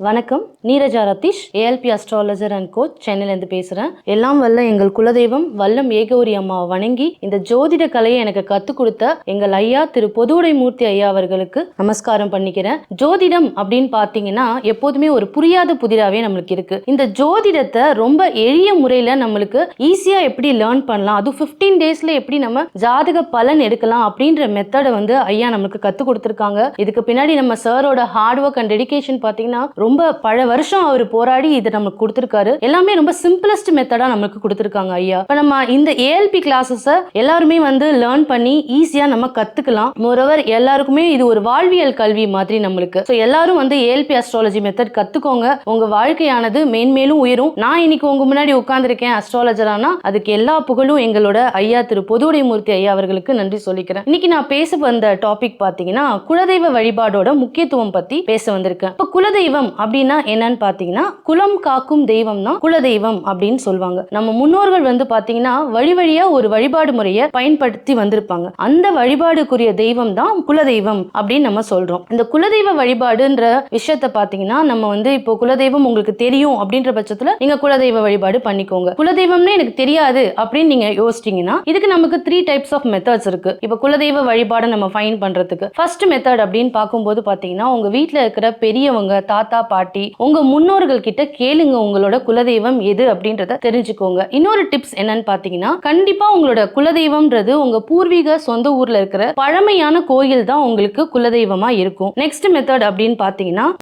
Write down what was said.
வணக்கம். Neeraja Ratheesh ALP astrologer and coach சென்னையிலேருந்து பேசுகிறேன் எல்லாம் வல்ல எங்கள் குலதெய்வம் வல்லம் ஏகோரி அம்மாவை வணங்கி இந்த ஜோதிட கலையை எனக்கு கற்றுக் கொடுத்த எங்கள் ஐயா திரு பொதுவுடை மூர்த்தி ஐயா அவர்களுக்கு நமஸ்காரம் பண்ணிக்கிறேன். ஜோதிடம் அப்படின்னு பார்த்தீங்கன்னா எப்போதுமே ஒரு புரியாத புதிராகவே நம்மளுக்கு இருக்கு. இந்த ஜோதிடத்தை ரொம்ப எளிய முறையில் நம்மளுக்கு ஈஸியாக எப்படி லேர்ன் பண்ணலாம் அதுவும் ஃபிஃப்டீன் டேஸில் எப்படி நம்ம ஜாதக பலன் எடுக்கலாம் அப்படின்ற மெத்தடை வந்து ஐயா நம்மளுக்கு கற்றுக் கொடுத்துருக்காங்க. இதுக்கு பின்னாடி நம்ம சாரோட ஹார்ட் ஒர்க் அண்ட் டெடிக்கேஷன் பார்த்தீங்கன்னா ரொம்ப பல வருஷம் அவர் போராடி இதை நமக்கு கொடுத்துருக்காரு. எல்லாமே ரொம்ப சிம்பிளஸ்ட் மெத்தடா நமக்கு கொடுத்துருக்காங்க ஐயா. இப்போ நம்ம இந்த ஏஎல்பி கிளாஸஸை எல்லாருமே வந்து லேர்ன் பண்ணி ஈஸியா நம்ம கத்துக்கலாம். மோரோவர் எல்லாருக்குமே இது ஒரு வாழ்வியல் கல்வி மாதிரி நம்மளுக்கு. ஸோ எல்லாரும் வந்து ஏஎல்பி அஸ்ட்ராலஜி மெத்தட் கத்துக்கோங்க. உங்க வாழ்க்கையானது மேன்மேலும் உயரும். நான் இன்னைக்கு உங்க முன்னாடி உட்காந்துருக்கேன் அஸ்ட்ராலஜரானா அதுக்கு எல்லா புகழும் எங்களோட ஐயா திரு பொதுவுடைமூர்த்தி ஐயா அவர்களுக்கு நன்றி சொல்லிக்கிறேன். இன்னைக்கு நான் பேச வந்த டாபிக் பார்த்தீங்கன்னா குலதெய்வ வழிபாடோட முக்கியத்துவம் பத்தி பேச வந்திருக்கேன். இப்போ குலதெய்வம் அப்படின்னா என்னன்னு பார்த்தீங்கன்னா குலம் காக்கும் தெய்வம் தான் குலதெய்வம் அப்படின்னு சொல்லுவாங்க. நம்ம முன்னோர்கள் வந்து பார்த்தீங்கன்னா வழி வழியா ஒரு வழிபாடு முறையை பயன்படுத்தி வந்திருப்பாங்க. அந்த வழிபாடுக்குரிய தெய்வம் தான் குலதெய்வம் அப்படின்னு நம்ம சொல்றோம். இந்த குலதெய்வ வழிபாடுன்ற விஷயத்த பார்த்தீங்கன்னா நம்ம வந்து இப்போ குலதெய்வம் உங்களுக்கு தெரியும் அப்படின்ற பட்சத்துல நீங்க குலதெய்வ வழிபாடு பண்ணிக்கோங்க. குலதெய்வம்னு எனக்கு தெரியாது அப்படின்னு நீங்க யோசிச்சீங்கன்னா இதுக்கு நமக்கு த்ரீ டைப்ஸ் ஆஃப் மெத்தட்ஸ் இருக்கு. இப்போ குலதெய்வ வழிபாடை நம்ம ஃபைன் பண்றதுக்கு. ஃபர்ஸ்ட் மெத்தட் அப்படின்னு பார்க்கும்போது பார்த்தீங்கன்னா உங்க வீட்டில் இருக்கிற பெரியவங்க தாத்தா பாட்டி உங்க முன்னோர்கள் கிட்ட கேளுங்க உங்களோட குலதெய்வம் எது அப்படின்றத தெரிஞ்சுக்கோங்க. இன்னொரு டிப்ஸ் என்னன்னு பார்த்தீங்கன்னா கண்டிப்பா உங்களோட குலதெய்வம்ன்றது உங்க பூர்வீக சொந்த ஊர்ல இருக்கிற பழமையான கோயில் தான் உங்களுக்கு குலதெய்வமா இருக்கும். நெக்ஸ்ட் மெத்தட் அப்படின்னு பார்த்தீங்கன்னா